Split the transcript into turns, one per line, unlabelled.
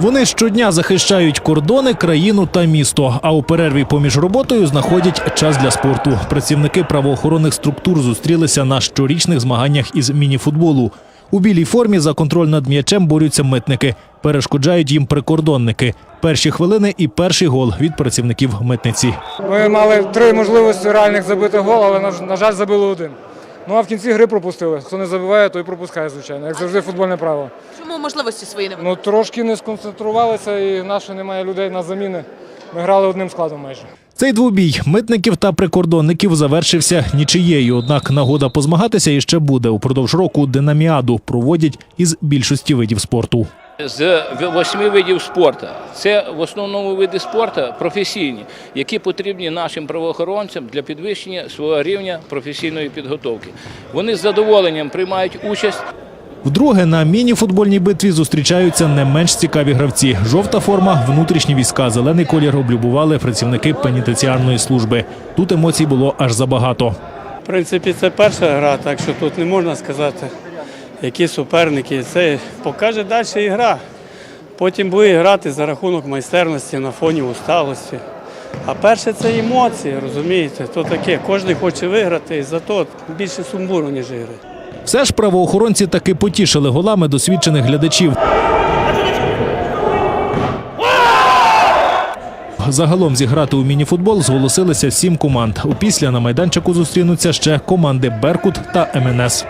Вони щодня захищають кордони, країну та місто. А у перерві поміж роботою знаходять час для спорту. Працівники правоохоронних структур зустрілися на щорічних змаганнях із мініфутболу. У білій формі за контроль над м'ячем борються митники. Перешкоджають їм прикордонники. Перші хвилини і перший гол від працівників митниці.
Ми мали три можливості реальних забити гол, але на, жаль забили один. Ну а в кінці гри пропустили. Хто не забиває, той пропускає, звичайно. Як завжди, футбольне право.
Чому можливості свої не
Ну трошки не сконцентрувалися, і в нас ще немає людей на заміни. Ми грали одним складом майже.
Цей двобій митників та прикордонників завершився нічиєю. Однак нагода позмагатися іще буде. Упродовж року динаміаду проводять із більшості видів спорту.
з восьми видів спорту. Це в основному види спорту професійні, які потрібні нашим правоохоронцям для підвищення свого рівня професійної підготовки. Вони з задоволенням приймають участь
Вдруге на міні-футбольній битві зустрічаються не менш цікаві гравці. Жовта форма, внутрішні війська, зелений колір облюбували працівники пенітенціарної служби. Тут емоцій було аж забагато.
В принципі, це перша гра, так що тут не можна сказати, які суперники. Це покаже далі ігра. Потім буде грати за рахунок майстерності на фоні усталості. А перше це емоції, розумієте? То таке, кожен хоче виграти, і зато більше сумбуру, ніж ігри.
Все ж правоохоронці таки потішили голами досвідчених глядачів. Загалом зіграти у мініфутбол зголосилися сім команд. Опісля на майданчику зустрінуться ще команди Беркут та МНС.